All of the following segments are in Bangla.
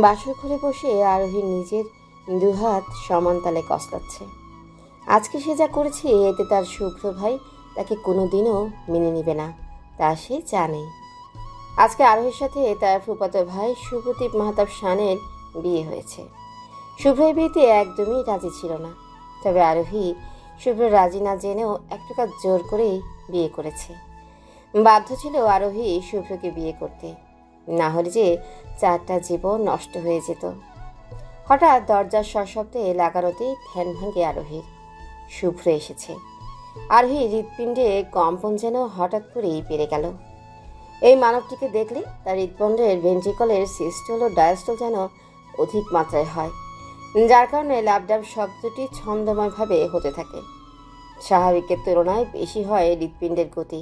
বাসর ঘরে বসে আরোহী নিজের দুহাত সমান তালে কসলাচ্ছে। আজকে সে যা করেছে, এতে তার শুভ্র ভাই তাকে কোনোদিনও মেনে নেবে না, তা সে জানে। আজকে আরোহীর সাথে তার ফুপাতো ভাই সুপ্রদীপ মাহতাব শানের বিয়ে হয়েছে। শুভ্রের বিয়েতে একদমই রাজি ছিল না। তবে আরোহী শুভ্র রাজি না জেনেও এক প্রকার জোর করেই বিয়ে করেছে। বাধ্য ছিল আরোহী শুভ্রকে বিয়ে করতে। না হলে যে চারটা জীবন নষ্ট হয়ে যেত। হঠাৎ দরজার সশব্দে লাগানোতেই ধ্যান ভাঙে আরোহীর। শুভ্র এসেছে। আরোহী হৃৎপিণ্ডে কম্পন যেন হঠাৎ করেই পেরে গেল। এই মানবটিকে দেখলে তার হৃৎপিণ্ডের ভেন্ট্রিকলের সিস্টল ও ডায়াস্টল যেন অধিক মাত্রায় হয়, যার কারণে ল্যাপডাপ শব্দটি ছন্দময়ভাবে হতে থাকে। স্বাভাবিকের তুলনায় বেশি হয় হৃৎপিণ্ডের গতি,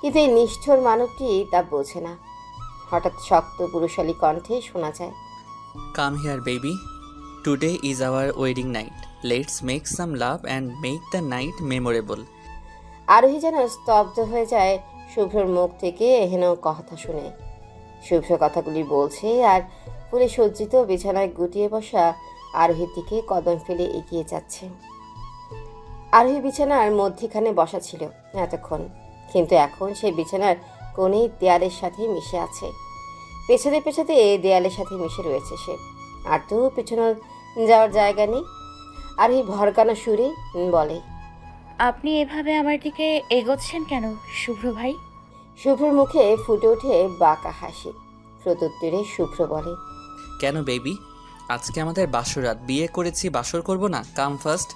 কিন্তু এই নিষ্ঠুর মানবটি তা বোঝে না। হঠাৎ শক্ত পুরুষালী কণ্ঠে শোনা যায় come here baby today is our wedding night let's make some love and make the night memorable Arohi যেন স্তব্ধ হয়ে যায় শুভ্রর মুখ থেকে এহেন কথা শুনে। শুভ্র কথাগুলি বলছে আর ফুলে সজ্জিত বিছানায় গুটিয়ে বসা আরোহীর দিকে কদম ফেলে এগিয়ে যাচ্ছে। আরোহী বিছানার মধ্যিখানে বসা ছিল এতক্ষণ কিন্তু এখন সেই বিছানার কোণেই দেয়ালের সাথে মিশে আছে। পেছাতে পেছাতে দেয়ালের সাথে মিশে রয়েছে সে। আর তো পেছনে যাওয়ার জায়গা নেই। আর এই ভরকানো সুরে বলে আপনি এভাবে আমার দিকে এগোচ্ছেন কেন শুভ্র ভাই? শুভ্রর মুখে ফুটে ওঠে বাঁকা হাসি। প্রত্যুত্তরে শুভ্র বলে কেন বেবি? আজকে আমাদের বাসরাত বিয়ে করেছি বাসর করব না? Come first.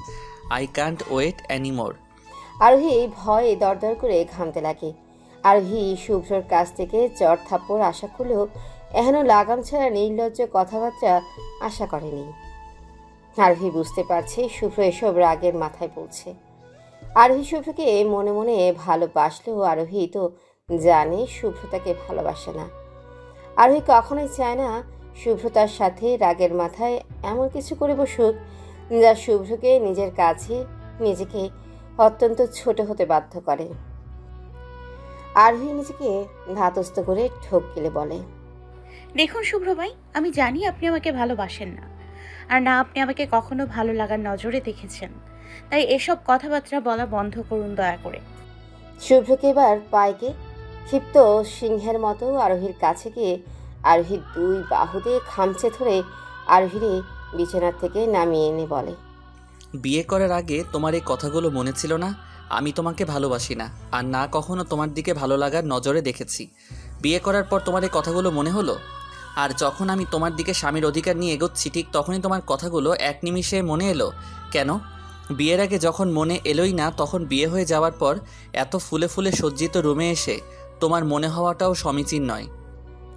I can't wait anymore. Arohi ভয়ে দরদর করে ঘামতে লাগে। আরোহী শুভ্রর কাছ থেকে চর থাপ্পড় আশা করলেও এখনও লাগাম ছাড়া নির্লজ্জ কথাবার্তা আশা করেনি। আরোহী বুঝতে পারছে শুভ্র এসব রাগের মাথায় বলছে। আরোহী শুভ্রকে মনে মনে ভালোবাসলেও আরোহী তো জানে শুভ্র তাকে ভালোবাসে না। আরোহী কখনোই চায় না শুভ্র তার সাথে রাগের মাথায় এমন কিছু করে বসুক যা শুভ্রকে নিজের কাছে নিজেকে অত্যন্ত ছোট হতে বাধ্য করে। আরোহী নিজেকে ধাতস্থ করে ঠোক গেলে বলে দেখুন শুভ্র ভাই আমি জানি আপনি আমাকে ভালোবাসেন না আর না আপনি আমাকে কখনো ভালো লাগার নজরে দেখেছেন। তাই এসব কথাবার্তা বলা বন্ধ করুন দয়া করে। শুভ্রকে এবার পায়কে ক্ষিপ্ত সিংহের মতো আরোহীর কাছে গিয়ে আরোহীর দুই বাহুতে খামচে ধরে আরোহীরে বিছানার থেকে নামিয়ে এনে বলে বিয়ে করার আগে তোমার এই কথাগুলো মনে ছিল না? আমি তোমাকে ভালোবাসি না, আর না কখনো তোমার দিকে ভালো লাগার নজরে দেখেছি। বিয়ে করার পর তোমার এই কথাগুলো মনে হলো? আর যখন আমি তোমার দিকে স্বামীর অধিকার নিয়ে এগোচ্ছি, ঠিক তখনই তোমার কথাগুলো এক নিমিষে মনে এলো। কেন? বিয়ের আগে যখন মনে এলোই না, তখন বিয়ে হয়ে যাওয়ার পর এত ফুলে ফুলে সজ্জিত রুমে এসে তোমার মনে হওয়াটাও সমীচীন নয়।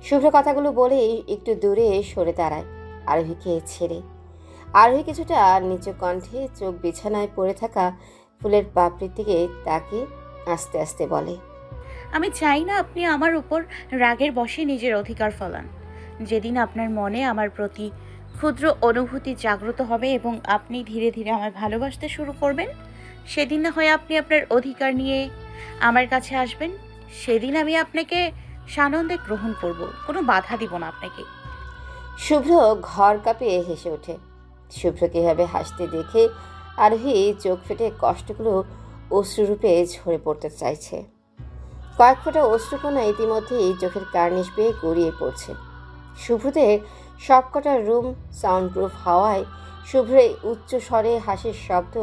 শুভ্র কথাগুলো বলেই একটু দূরে সরে দাঁড়ায়, আরোহীকে ছেড়ে। আরোহী কিছুটা নিচু কণ্ঠে চোখ বিছানায় পড়ে থাকা ফুলের পাপড়ির দিকে তাকে আস্তে আস্তে বলে আমি চাই না আপনি আমার উপর রাগের বশে নিজের অধিকার ফলান। যেদিন আপনার মনে আমার প্রতি ক্ষুদ্র অনুভূতি জাগ্রত হবে এবং আপনি ধীরে ধীরে আমায় ভালোবাসতে শুরু করবেন সেদিন না হয় আপনি আপনার অধিকার নিয়ে আমার কাছে আসবেন। সেদিন আমি আপনাকে সানন্দে গ্রহণ করব কোনো বাধা দিব না আপনাকে। শুভ্র ঘর কাঁপিয়ে হেসে ওঠে। শুভ্র কীভাবে হাসতে দেখে আরোহী চোখ ফেটে কষ্টগুলো অশ্রুরূপে ঝরে পড়তে চাইছে। কয়েক ফোঁটা অশ্রুকণা ইতিমধ্যেই চোখের কার্নিশ বেয়ে গড়িয়ে পড়ছে। শুভ্রদের সবকটা রুম সাউন্ডপ্রুফ হাওয়ায় শুভ্র উচ্চ স্বরে হাসির শব্দ,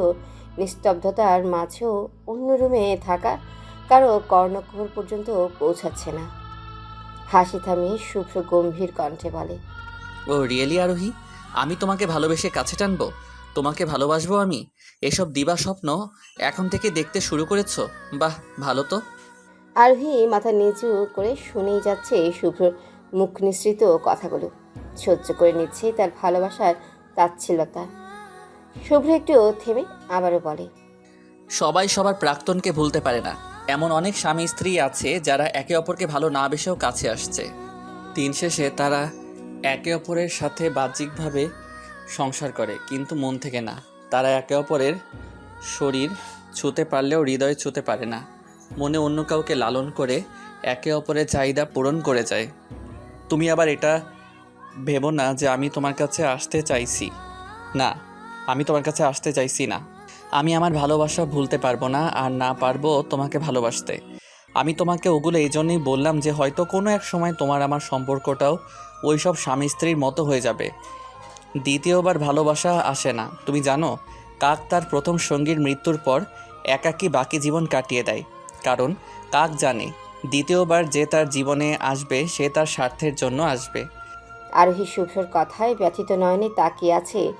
নিস্তব্ধতার মাঝেও অন্য রুমে থাকা কারও কর্ণকুহর পর্যন্ত পৌঁছাচ্ছে না। হাসি থামিয়ে শুভ্র গম্ভীর কণ্ঠে বলে, ও রিয়েলি আরোহী, আমি তোমাকে ভালোবেসে কাছে টানবো? তোমাকে ভালোবাসবো আমি? এসব দিবা স্বপ্ন এখন থেকে দেখতে শুরু করেছ? বাহ ভালো তো। আরোহী মাথা নিচু করে শুনেই যাচ্ছে শুভ্র মুখ নিঃসৃত কথাগুলো। সহ্য করে নিচ্ছে তার ভালোবাসার তাচ্ছিলতা শুভ্র একটু থেমে আবারও বলে সবাই সবার প্রাক্তনকে ভুলতে পারে না। এমন অনেক স্বামী স্ত্রী আছে যারা একে অপরকে ভালো না বেসেও কাছে আসছে। দিন শেষে তারা একে অপরের সাথে বাহ্যিকভাবে সংসার করে, কিন্তু মন থেকে না। তারা একে অপরের শরীর ছুতে পারলেও হৃদয় ছুতে পারে না। মনে অন্য কাউকে লালন করে একে অপরের চাহিদা পূরণ করে যায়। তুমি আবার এটা ভেবো না যে আমি তোমার কাছে আসতে চাইছি। না, আমি তোমার কাছে আসতে চাইছি না। আমি আমার ভালোবাসা ভুলতে পারব না আর না পারব তোমাকে ভালোবাসতে। আমি তোমাকে ওগুলো এই জন্যই বললাম যে হয়তো কোনো এক সময় তোমার আমার সম্পর্কটাও ওই সব স্বামী স্ত্রীর মতো হয়ে যাবে। দ্বিতীয়বার ভালোবাসা আসে না। তুমি জানো, কাক তার প্রথম সঙ্গীর মৃত্যুর পর একাকী বাকি জীবন কাটিয়ে দেয়। কারণ, কাক জানে, দ্বিতীয়বার যে তার জীবনে আসবে, সে তার স্বার্থের জন্য আসবে। আরোহী শুভ্রর কথায় ব্যথিত নয়নে তাকিয়ে আছে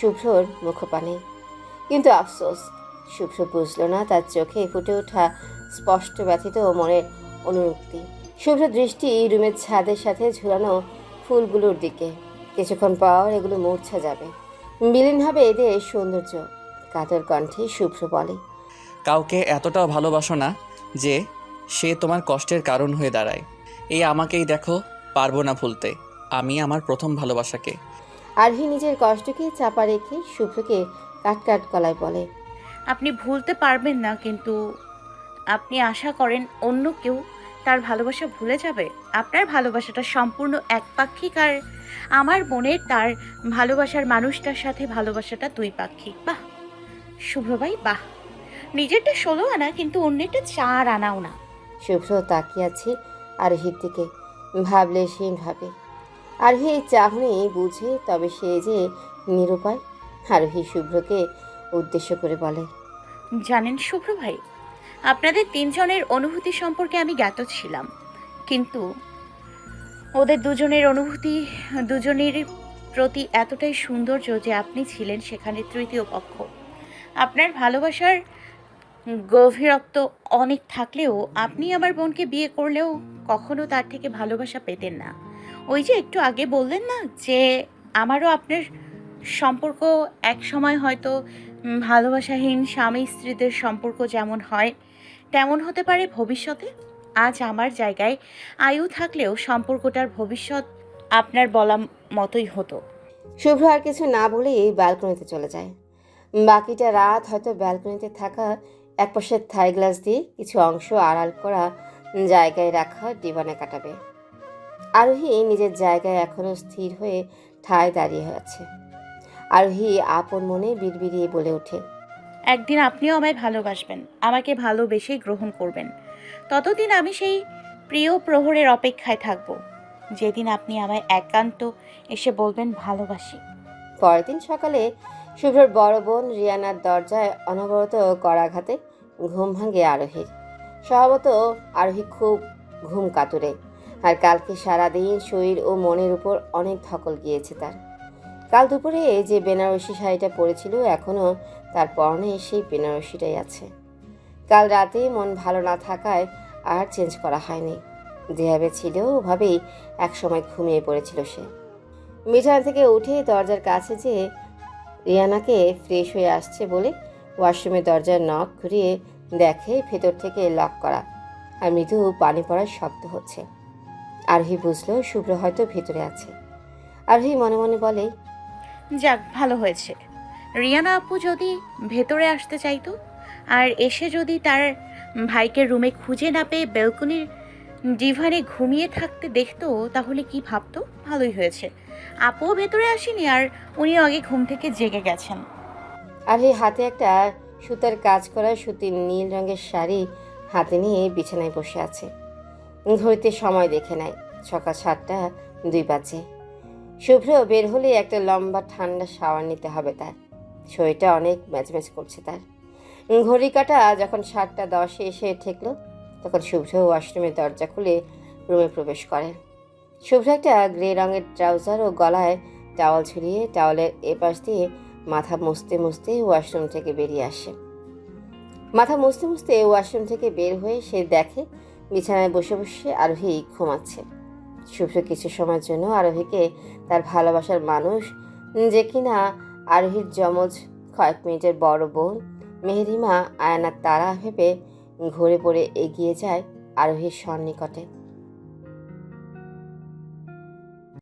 শুভ্রর মুখপানে। কিন্তু আফসোস, শুভ্র বুঝল না তার চোখে ফুটে ওঠা স্পষ্ট ব্যথিত মনের অনুরক্তি। শুভ্র দৃষ্টি রুমের ছাদের সাথে ঝুলানো ফুলগুলোর দিকে। কিছুক্ষণ পর এগুলো মূর্ছা যাবে। বিলীন হবে এদের সৌন্দর্য। কাতর কণ্ঠে শুভ্র বলে কাউকে এতটাও ভালোবাসো না যে সে তোমার কষ্টের কারণ হয়ে দাঁড়ায়। এই আমাকেই দেখো পারব না ভুলতে। আমি আমার প্রথম ভালোবাসাকে। আরহি নিজের কষ্টকে চাপা রেখে শুভ্রকে কাট কাট গলায় বলে আপনি ভুলতে পারবেন না কিন্তু আপনি আশা করেন অন্য কেউ তার ভালোবাসা ভুলে যাবে? আপনার ভালোবাসাটা সম্পূর্ণ একপাক্ষিক আর আমার মনের তার ভালোবাসার মানুষটার সাথে ভালোবাসাটা দুই পাক্ষিক বাহ! শুভ্রভাই বাহ! নিজেরটা ষোলো আনা কিন্তু অন্যেরটা চার আনাও না। শুভ্র তাকিয়ে আছে আরহির দিকে ভাবলে সে ভাবে। আরহি এই চাহনি বুঝে তবে সে যে নিরুপায় আর আরহি শুভ্রকে উদ্দেশ্য করে বলে। জানেন শুভ্র ভাই আপনাদের তিনজনের অনুভূতি সম্পর্কে আমি জ্ঞাত ছিলাম। কিন্তু ওদের দুজনের অনুভূতি, দুজনের প্রতি এতটাই সৌন্দর্য যে আপনি ছিলেন সেখানে তৃতীয় পক্ষ। আপনার ভালোবাসার গভীরত্ব অনেক থাকলেও আপনি আমার বোনকে বিয়ে করলেও কখনো তার থেকে ভালোবাসা পেতেন না। ওই যে একটু আগে বললেন না যে আমারও আপনার সম্পর্ক এক সময় হয়তো ভালোবাসাহীন স্বামী স্ত্রীদের সম্পর্ক যেমন হয় তেমন হতে পারে ভবিষ্যতে? আজ আমার জায়গায় আয়ু থাকলেও সম্পর্কটার ভবিষ্যৎ আপনার বলা মতোই হতো। শুভ্র আর কিছু না বলেই ব্যালকনিতে চলে যায়। বাকিটা রাত হয়তো ব্যালকনিতে থাকা এক একপাশের থাই গ্লাস দিয়ে কিছু অংশ আড়াল করা জায়গায় রাখা ডিবানে কাটাবে। আরোহী নিজের জায়গায় এখনও স্থির হয়ে ঠায় দাঁড়িয়ে আছে। আরোহী আপন মনে বিড়বিড়িয়ে বলে ওঠে। একদিন আপনিও আমায় ভালোবাসবেন, আমাকে ভালোবেসেই গ্রহণ করবেন। ততদিন আমি সেই প্রিয় প্রহরের অপেক্ষায় থাকব। যেদিন আপনি আমায় একান্ত এসে বলবেন, ভালোবাসি। পরের দিন সকালে শুভ্রর বড় বোন রিয়ানার দরজায় অনবরত করাঘাতে ঘুম ভাঙে আরোহীর। স্বভাবত আরোহী খুব ঘুম কাতুরে, আর কালকে সারাদিন শরীর ও মনের উপর অনেক ধকল গিয়েছে তার। কাল দুপুরে যে বেনারসি শাড়িটা পরেছিল, এখনও তার পরনে সেই বেনারসিটাই আছে। কাল রাতে মন ভালো না থাকায় আর চেঞ্জ করা হয়নি। যেভাবে ছিল, ওভাবেই একসময় ঘুমিয়ে পড়েছিল সে। বিছানা থেকে উঠে দরজার কাছে যেয়ে রিয়ানাকে ফ্রেশ হয়ে আসছে বলে ওয়াশরুমের দরজার নখ ঘুরিয়ে দেখে ভেতর থেকে লক করা আর মৃদু পানি পড়ার শব্দ হচ্ছে। আরোহী বুঝলো শুভ্র হয়তো ভেতরে আছে। আরোহী মনে মনে বলে, যাক, ভালো হয়েছে। রিয়ানা আপু যদি ভেতরে আসতে চাইতো, আর এসে যদি তার ভাইকে রুমে খুঁজে না পেয়ে বেলকনির ডিভানে ঘুমিয়ে থাকতে দেখতো, তাহলে কি ভাবতো? ভালোই হয়েছে। আপুও ভেতরে আসেনি আর উনিও আগে ঘুম থেকে জেগে গেছেন। আরোহী হাতে একটা সুতার কাজ করা সুতির নীল রঙের শাড়ি হাতে নিয়ে বিছানায় বসে আছে। ঘড়িতে সময় দেখে নেয়, সকাল সাতটা দুই বাজে। শুভ্র বের হলে একটা লম্বা ঠান্ডা শাওয়ার নিতে হবে তার। শরীরটা অনেক ম্যাচম্যাচ করছে তার। ঘড়ি কাটা যখন সাতটা দশে এসে ঠেকলো, তখন শুভ্র ওয়াশরুমের দরজা খুলে রুমে প্রবেশ করে। শুভ্র একটা গ্রে রঙের ট্রাউজার ও গলায় টাওয়াল ঝুলিয়ে টাওয়ালের এপাশ দিয়ে মাথা মুছতে মুছতে ওয়াশরুম থেকে বেরিয়ে আসে। মাথা মুছতে মুছতে ওয়াশরুম থেকে বের হয়ে সে দেখে বিছানায় বসে বসে আরোহী ঘুমাচ্ছে। শুভ্র কিছু সময়ের জন্য আরোহীকে তার ভালোবাসার মানুষ যে কিনা আরোহীর যমজ কয়েক মিনিটের বড় বোন মেহেরিমা, আয়নার তারা ভেবে ঘুরে পড়ে এগিয়ে যায় আরোহীর সন্নিকটে।